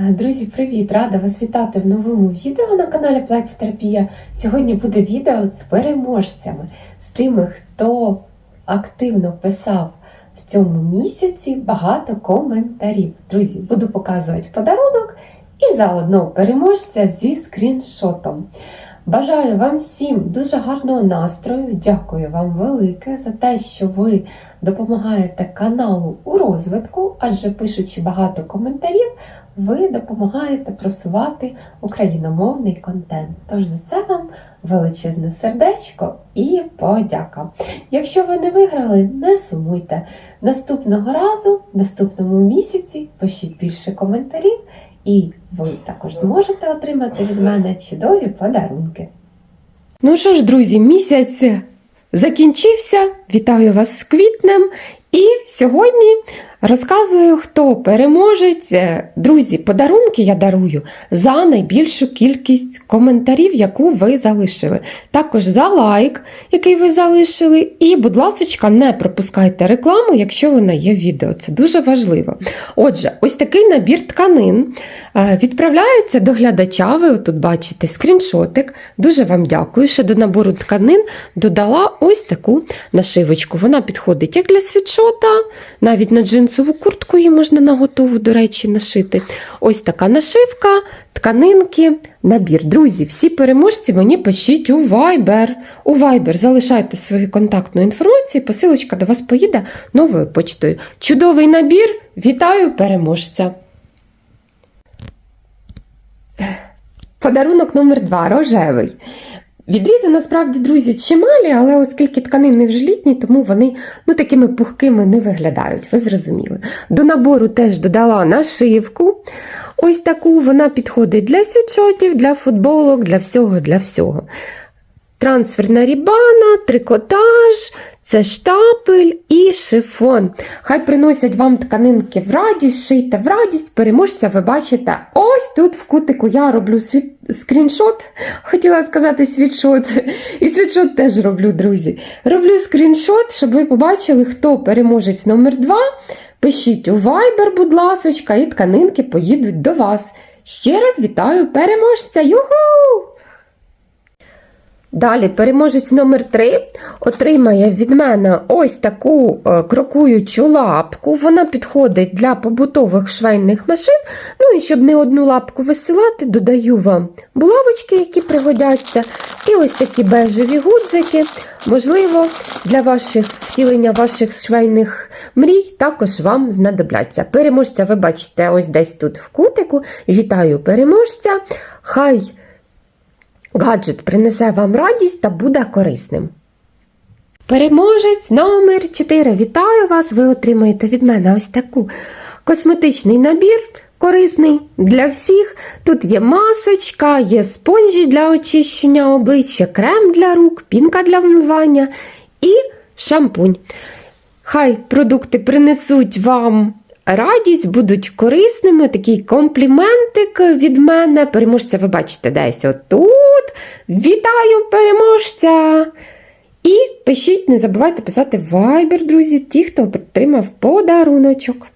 Е, Друзі, привіт! Рада вас вітати в новому відео на каналі Платітерапія. Сьогодні буде відео з переможцями, з тими, хто активно писав в цьому місяці багато коментарів. Друзі, буду показувати подарунок і заодно переможця зі скріншотом. Бажаю вам всім дуже гарного настрою. Дякую вам велике за те, що ви допомагаєте каналу у розвитку, адже пишучи багато коментарів, ви допомагаєте просувати україномовний контент. Тож за це вам величезне сердечко і подяка. Якщо ви не виграли, не сумуйте. Наступного разу, наступному місяці, пишіть більше коментарів, і ви також зможете отримати від мене чудові подарунки. Ну що ж, друзі, місяць закінчився. Вітаю вас з квітнем. І сьогодні розказую, хто переможець. Е, Друзі, подарунки я дарую за найбільшу кількість коментарів, яку ви залишили. Також за лайк, який ви залишили. І, будь ласка, не пропускайте рекламу, якщо вона є в відео. Це дуже важливо. Отже, ось такий набір тканин е, відправляється до глядача. Ви тут бачите скріншотик. Дуже вам дякую, що до набору тканин додала ось таку нашивочку. Вона підходить як для світшота, навіть на джинсову куртку її можна на готову, до речі, нашити. Ось така нашивка, тканинки, набір. Друзі, всі переможці мені пишіть у Viber. У Viber залишайте свою контактну інформацію, посилочка до вас поїде новою почтою. Чудовий набір! Вітаю переможця! Подарунок номер два рожевий. Відрізи насправді, друзі, чималі, але оскільки тканини вже літні, тому вони ну, такими пухкими не виглядають, ви зрозуміли. До набору теж додала нашивку. Ось таку вона підходить для сючотів, для футболок, для всього, для всього. Трансферна рібана, трикотаж, це штапель і шифон. Хай приносять вам тканинки в радість, шийте в радість, переможця ви бачите ось тут в кутику я роблю світ... скріншот, хотіла сказати світшот. І світшот теж роблю, друзі. Роблю скріншот, щоб ви побачили, хто переможець номер 2 Пишіть у Viber, будь ласочка, і тканинки поїдуть до вас. Ще раз вітаю переможця! Юху! Далі переможець номер 3 отримає від мене ось таку е, крокуючу лапку. Вона підходить для побутових швейних машин. Ну і щоб не одну лапку висилати, додаю вам булавочки, які пригодяться. І ось такі бежеві гудзики. Можливо, для ваших втілення ваших швейних мрій також вам знадобляться. Переможця, ви бачите, ось десь тут в кутику. Вітаю переможця. Хай гаджет принесе вам радість та буде корисним. Переможець номер 4. Вітаю вас! Ви отримаєте від мене ось таку косметичний набір. Корисний для всіх. Тут є масочка, є спонжі для очищення обличчя, крем для рук, пінка для вмивання і шампунь. Хай продукти принесуть вам радість, будуть корисними. Такий компліментик від мене. Переможця, ви бачите, десь отут. Вітаю переможця! І пишіть, не забувайте писати в Viber, друзі, ті, хто отримав подаруночок.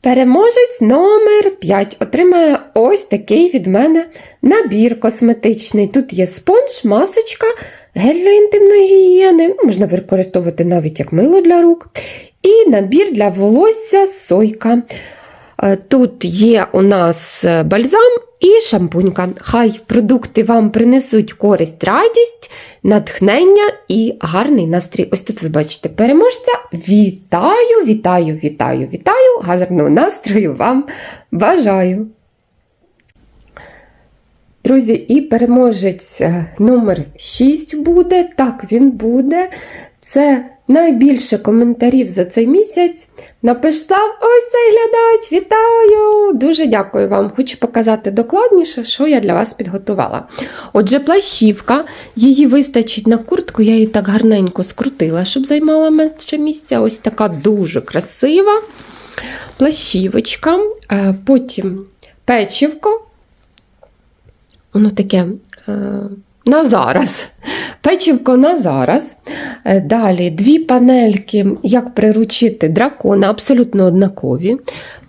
Переможець номер 5 отримає ось такий від мене набір косметичний. Тут є спонж, масочка, гель для інтимної гігієни, можна використовувати навіть як мило для рук. І набір для волосся сойка. Е, Тут є у нас е, бальзам і шампунька. Хай продукти вам принесуть користь, радість, натхнення і гарний настрій. Ось тут ви бачите переможця. Вітаю, вітаю, вітаю, вітаю! Гарного настрою вам бажаю! Друзі, і переможець е, номер 6 буде. Так, він буде. Це найбільше коментарів за цей місяць. Написав ось цей глядач. Вітаю! Дуже дякую вам. Хочу показати докладніше, що я для вас підготувала. Отже, плащівка, її вистачить на куртку, я її так гарненько скрутила, щоб займала менше місця. Ось така дуже красива плащівочка. Е, Потім печівко. Воно таке е, на зараз. Печівко на зараз. Е, Далі дві панельки, як приручити дракона, абсолютно однакові.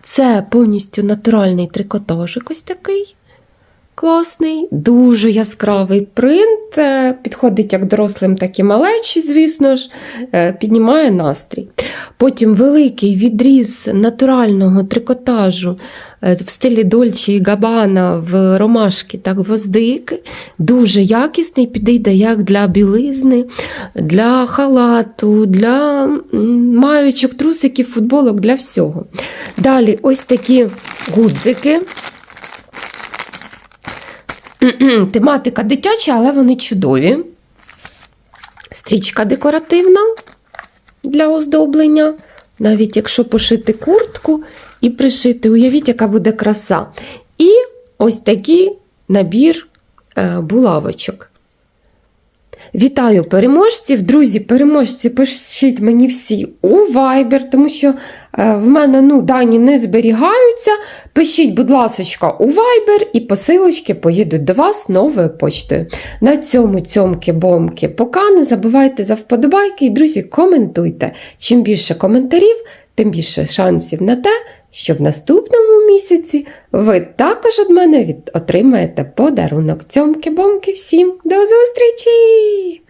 Це повністю натуральний трикотажик ось такий. Класний, дуже яскравий принт. е, Підходить як дорослим, так і малечі, звісно ж, е, піднімає настрій. Потім великий відріз натурального трикотажу е, в стилі Дольче і Габана в ромашки та гвоздики. Дуже якісний, підійде як для білизни, для халату, для маючок, трусиків, футболок, для всього. Далі ось такі гудзики. Тематика дитяча, але вони чудові. Стрічка декоративна для оздоблення. Навіть якщо пошити куртку і пришити, уявіть, яка буде краса. І ось такий набір е, булавочок. Вітаю переможців. Друзі, переможці, пишіть мені всі у Viber, тому що е, в мене ну, дані не зберігаються. Пишіть, будь ласка, у Viber, і посилочки поїдуть до вас новою почтою. На цьому цьомки-бомки пока. Не забувайте за вподобайки. І, друзі, коментуйте. Чим більше коментарів, тим більше шансів на те, що в наступному місяці ви також від мене від... отримаєте подарунок. Цьомки-бомки всім до зустрічі!